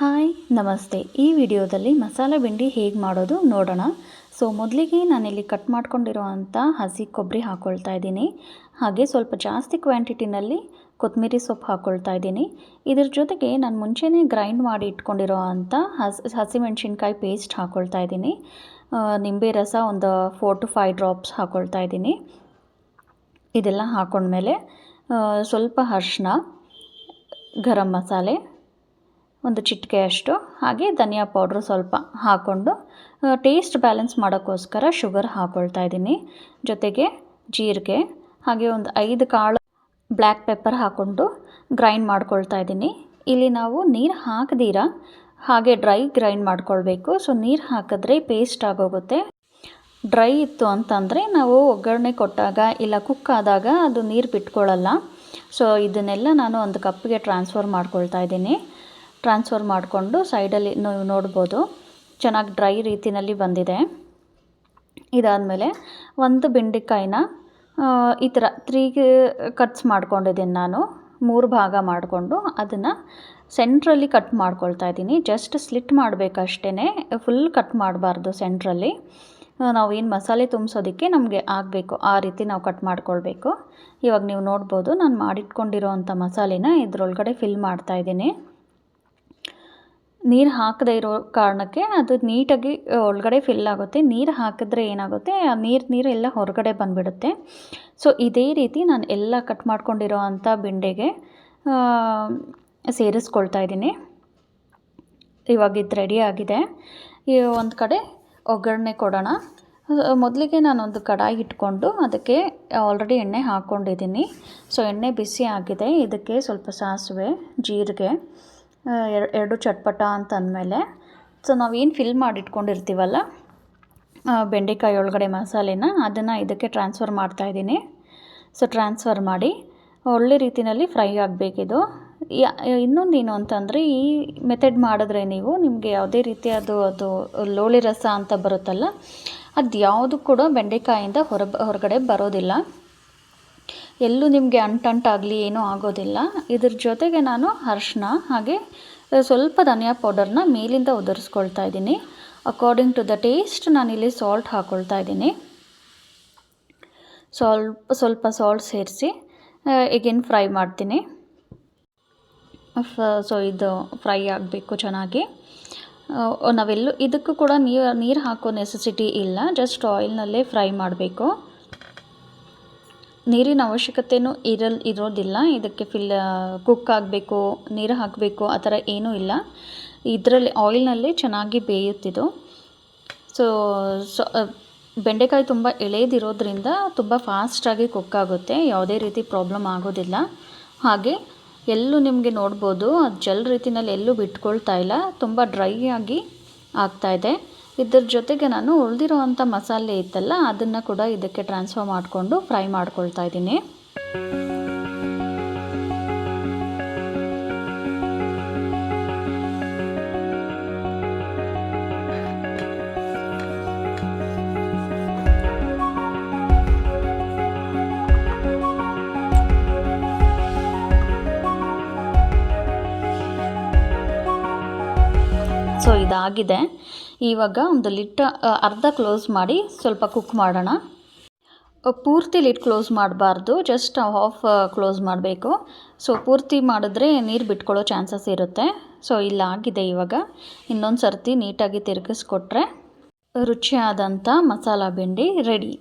Hi, ನಮಸ್ತೆ. ಈ ವಿಡಿಯೋದಲ್ಲಿ ಮಸಾಲ ಬಿಂಡಿ ಹೇಗೆ ಮಾಡೋದು ನೋಡೋಣ. ಸೊ, ಮೊದಲಿಗೆ ನಾನಿಲ್ಲಿ ಕಟ್ ಮಾಡ್ಕೊಂಡಿರೋವಂಥ ಹಸಿ ಕೊಬ್ಬರಿ ಹಾಕ್ಕೊಳ್ತಾ ಇದ್ದೀನಿ. ಹಾಗೆ ಸ್ವಲ್ಪ ಜಾಸ್ತಿ ಕ್ವಾಂಟಿಟಿನಲ್ಲಿ ಕೊತ್ತಂಬರಿ ಸೊಪ್ಪು ಹಾಕ್ಕೊಳ್ತಾ ಇದ್ದೀನಿ. ಇದ್ರ ಜೊತೆಗೆ ನಾನು ಮುಂಚೆನೇ ಗ್ರೈಂಡ್ ಮಾಡಿ ಇಟ್ಕೊಂಡಿರೋ ಅಂಥ ಹಸಿ, ಹಸಿಮೆಣ್ಸಿನ್ಕಾಯಿ ಪೇಸ್ಟ್ ಹಾಕ್ಕೊಳ್ತಾ ಇದ್ದೀನಿ. ನಿಂಬೆ ರಸ ಒಂದು ಫೋರ್ ಟು ಫೈವ್ ಡ್ರಾಪ್ಸ್ ಹಾಕ್ಕೊಳ್ತಾ ಇದ್ದೀನಿ. ಇದೆಲ್ಲ ಹಾಕ್ಕೊಂಡ್ಮೇಲೆ ಸ್ವಲ್ಪ ಅರ್ಶಿನ ಗರಂ ಮಸಾಲೆ ಒಂದು ಚಿಟಿಕೆಯಷ್ಟು ಹಾಗೆ ಧನಿಯಾ ಪೌಡ್ರು ಸ್ವಲ್ಪ ಹಾಕ್ಕೊಂಡು ಟೇಸ್ಟ್ ಬ್ಯಾಲೆನ್ಸ್ ಮಾಡೋಕ್ಕೋಸ್ಕರ ಶುಗರ್ ಹಾಕ್ಕೊಳ್ತಾ ಇದ್ದೀನಿ. ಜೊತೆಗೆ ಜೀರಿಗೆ, ಹಾಗೆ ಒಂದು ಐದು ಕಾಳು ಬ್ಲ್ಯಾಕ್ ಪೆಪ್ಪರ್ ಹಾಕ್ಕೊಂಡು ಗ್ರೈಂಡ್ ಮಾಡ್ಕೊಳ್ತಾ ಇದ್ದೀನಿ. ಇಲ್ಲಿ ನಾವು ನೀರು ಹಾಕದಿರ? ಹಾಗೆ ಡ್ರೈ ಗ್ರೈಂಡ್ ಮಾಡ್ಕೊಳ್ಬೇಕು. ಸೊ ನೀರು ಹಾಕಿದ್ರೆ ಪೇಸ್ಟ್ ಆಗೋಗುತ್ತೆ. ಡ್ರೈ ಇತ್ತು ಅಂತಂದರೆ ನಾವು ಒಗ್ಗರಣೆ ಕೊಟ್ಟಾಗ ಇಲ್ಲ ಕುಕ್ ಆದಾಗ ಅದು ನೀರು ಬಿಟ್ಕೊಳ್ಳಲ್ಲ ಸೊ ಇದನ್ನೆಲ್ಲ ನಾನು ಒಂದು ಕಪ್ಗೆ ಟ್ರಾನ್ಸ್ಫರ್ ಮಾಡ್ಕೊಳ್ತಾ ಇದ್ದೀನಿ. ಟ್ರಾನ್ಸ್ಫರ್ ಮಾಡಿಕೊಂಡು ಸೈಡಲ್ಲಿ ನೀವು ನೋಡ್ಬೋದು. ಚೆನ್ನಾಗಿ ಡ್ರೈ ರೀತಿಯಲ್ಲಿ ಬಂದಿದೆ. ಇದಾದಮೇಲೆ ಒಂದು ಬೆಂಡೆಕಾಯಿನ ಈ ಥರ ತ್ರೀಗೆ ಕಟ್ಸ್ ಮಾಡ್ಕೊಂಡಿದ್ದೀನಿ ನಾನು. ಮೂರು ಭಾಗ ಮಾಡಿಕೊಂಡು ಅದನ್ನು ಸೆಂಟ್ರಲ್ಲಿ ಕಟ್ ಮಾಡ್ಕೊಳ್ತಾ ಇದ್ದೀನಿ. ಜಸ್ಟ್ ಸ್ಲಿಟ್ ಮಾಡಬೇಕಷ್ಟೇ ಫುಲ್ ಕಟ್ ಮಾಡಬಾರ್ದು ಸೆಂಟ್ರಲ್ಲಿ ನಾವು ಏನು ಮಸಾಲೆ ತುಂಬಿಸೋದಕ್ಕೆ ನಮಗೆ ಆಗಬೇಕು. ಆ ರೀತಿ ನಾವು ಕಟ್ ಮಾಡ್ಕೊಳ್ಬೇಕು. ಇವಾಗ ನೀವು ನೋಡ್ಬೋದು ನಾನು ಮಾಡಿಟ್ಕೊಂಡಿರೋ ಅಂಥ ಮಸಾಲೆನ ಇದರೊಳಗಡೆ ಫಿಲ್ ಮಾಡ್ತಾಯಿದ್ದೀನಿ ನೀರು ಹಾಕದೇ ಇರೋ ಕಾರಣಕ್ಕೆ ಅದು ನೀಟಾಗಿ ಒಳಗಡೆ ಫಿಲ್ ಆಗುತ್ತೆ. ನೀರು ಹಾಕಿದ್ರೆ ಏನಾಗುತ್ತೆ? ಆ ನೀರು ನೀರೆಲ್ಲ ಹೊರಗಡೆ ಬಂದುಬಿಡುತ್ತೆ. ಸೊ ಇದೇ ರೀತಿ ನಾನು ಎಲ್ಲ ಕಟ್ ಮಾಡ್ಕೊಂಡಿರೋ ಅಂಥ ಬೆಂಡೆಗೆ ಸೇರಿಸ್ಕೊಳ್ತಾ ಇದ್ದೀನಿ. ಇವಾಗ ಇದು ರೆಡಿ ಆಗಿದೆ. ಒಂದು ಕಡೆ ಒಗ್ಗರಣೆ ಕೊಡೋಣ. ಮೊದಲಿಗೆ ನಾನೊಂದು ಕಡಾಯಿ ಇಟ್ಕೊಂಡು ಅದಕ್ಕೆ ಆಲ್ರೆಡಿ ಎಣ್ಣೆ ಹಾಕ್ಕೊಂಡಿದ್ದೀನಿ ಸೊ ಎಣ್ಣೆ ಬಿಸಿ ಆಗಿದೆ. ಇದಕ್ಕೆ ಸ್ವಲ್ಪ ಸಾಸಿವೆ, ಜೀರಿಗೆ. ಎರಡು ಚಟ್ಪಟ ಅಂತ ಅಂದಮೇಲೆ ಸೊ ನಾವೇನು ಫಿಲ್ ಮಾಡಿಟ್ಕೊಂಡಿರ್ತೀವಲ್ಲ ಬೆಂಡೆಕಾಯಿ ಒಳಗಡೆ ಮಸಾಲೆನ ಅದನ್ನು ಇದಕ್ಕೆ ಟ್ರಾನ್ಸ್ಫರ್ ಮಾಡ್ತಾಯಿದ್ದೀನಿ ಸೊ ಟ್ರಾನ್ಸ್ಫರ್ ಮಾಡಿ, ಒಳ್ಳೆ ರೀತಿಯಲ್ಲಿ ಫ್ರೈ ಆಗಬೇಕಿದು. ಏನು ಅಂತಂದರೆ, ಈ ಮೆಥಡ್ ಮಾಡಿದ್ರೆ ನೀವು ನಿಮಗೆ ಯಾವುದೇ ರೀತಿಯದು ಅದು ಲೋಳಿ ರಸ ಅಂತ ಬರುತ್ತಲ್ಲ ಅದು ಯಾವುದು ಕೂಡ ಬೆಂಡೆಕಾಯಿಂದ ಹೊರ ಹೊರಗಡೆ ಬರೋದಿಲ್ಲ. ಎಲ್ಲೂ ನಿಮಗೆ ಅಂಟಂಟಾಗಲಿ ಏನೂ ಆಗೋದಿಲ್ಲ. ಇದ್ರ ಜೊತೆಗೆ ನಾನು ಅರ್ಶಿನ ಹಾಗೆ ಸ್ವಲ್ಪ ಧನಿಯಾ ಪೌಡರ್ನ ಮೇಲಿಂದ ಉದುರಿಸ್ಕೊಳ್ತಾ ಇದ್ದೀನಿ. ಅಕಾರ್ಡಿಂಗ್ ಟು ದ ಟೇಸ್ಟ್ ನಾನಿಲ್ಲಿ ಸಾಲ್ಟ್ ಹಾಕ್ಕೊಳ್ತಾ ಇದ್ದೀನಿ. ಸ್ವಲ್ಪ ಸ್ವಲ್ಪ ಸಾಲ್ಟ್ ಸೇರಿಸಿ ಈಗೇನು ಫ್ರೈ ಮಾಡ್ತೀನಿ. ಸೊ ಇದು ಫ್ರೈ ಆಗಬೇಕು ಚೆನ್ನಾಗಿ. ನಾವೆಲ್ಲೂ, ಇದಕ್ಕೂ ಕೂಡ ನೀರು ನೀರು ಹಾಕೋ ನೆಸೆಸಿಟಿ ಇಲ್ಲ. ಜಸ್ಟ್ ಆಯಿಲ್ನಲ್ಲೇ ಫ್ರೈ ಮಾಡಬೇಕು. ನೀರಿನ ಅವಶ್ಯಕತೆಯೂ ಇರಲ್, ಇರೋದಿಲ್ಲ. ಇದಕ್ಕೆ ಫಿಲ್ ಕುಕ್ ಆಗಬೇಕು, ನೀರು ಹಾಕಬೇಕು, ಆ ಥರ ಏನೂ ಇಲ್ಲ. ಇದರಲ್ಲಿ ಆಯಿಲ್ನಲ್ಲಿ ಚೆನ್ನಾಗಿ ಬೇಯುತ್ತಿದ್ದು ಸೊ ಸೊ ಬೆಂಡೆಕಾಯಿ ತುಂಬ ಎಳೆದಿರೋದ್ರಿಂದ ತುಂಬ ಫಾಸ್ಟಾಗಿ ಕುಕ್ ಆಗುತ್ತೆ. ಯಾವುದೇ ರೀತಿ ಪ್ರಾಬ್ಲಮ್ ಆಗೋದಿಲ್ಲ. ಹಾಗೆ ಎಲ್ಲೂ ನಿಮಗೆ ನೋಡ್ಬೋದು ಅದು ಜಲ್ ರೀತಿನಲ್ಲಿ ಎಲ್ಲೂ ಬಿಟ್ಕೊಳ್ತಾ ಇಲ್ಲ. ತುಂಬ ಡ್ರೈ ಆಗಿ ಆಗ್ತಾಯಿದೆ ಇದ್ರ ಜೊತೆಗೆ ನಾನು ಉಳಿದಿರೋವಂಥ ಮಸಾಲೆ ಇತ್ತಲ್ಲ ಅದನ್ನು ಕೂಡ ಇದಕ್ಕೆ ಟ್ರಾನ್ಸ್ಫರ್ ಮಾಡಿಕೊಂಡು ಫ್ರೈ ಮಾಡ್ಕೊಳ್ತಾ ಇದ್ದೀನಿ. ಸೊ ಇದಾಗಿದೆ. ಇವಾಗ ಒಂದು ಲಿಟ್ ಅರ್ಧ ಕ್ಲೋಸ್ ಮಾಡಿ ಸ್ವಲ್ಪ ಕುಕ್ ಮಾಡೋಣ. ಪೂರ್ತಿ ಲಿಟ್ ಕ್ಲೋಸ್ ಮಾಡಬಾರ್ದು, ಜಸ್ಟ್ ಹಾಫ್ ಕ್ಲೋಸ್ ಮಾಡಬೇಕು. ಸೊ ಪೂರ್ತಿ ಮಾಡಿದ್ರೆ ನೀರು ಬಿಟ್ಕೊಳ್ಳೋ ಚಾನ್ಸಸ್ ಇರುತ್ತೆ. ಸೊ ಇಲ್ಲಾಗಿದೆ ಇವಾಗ. ಇನ್ನೊಂದು ಸರ್ತಿ ನೀಟಾಗಿ ತಿರುಗಿಸ್ಕೊಟ್ರೆ ರುಚಿಯಾದಂಥ ಮಸಾಲ ಬೆಂಡಿ ರೆಡಿ.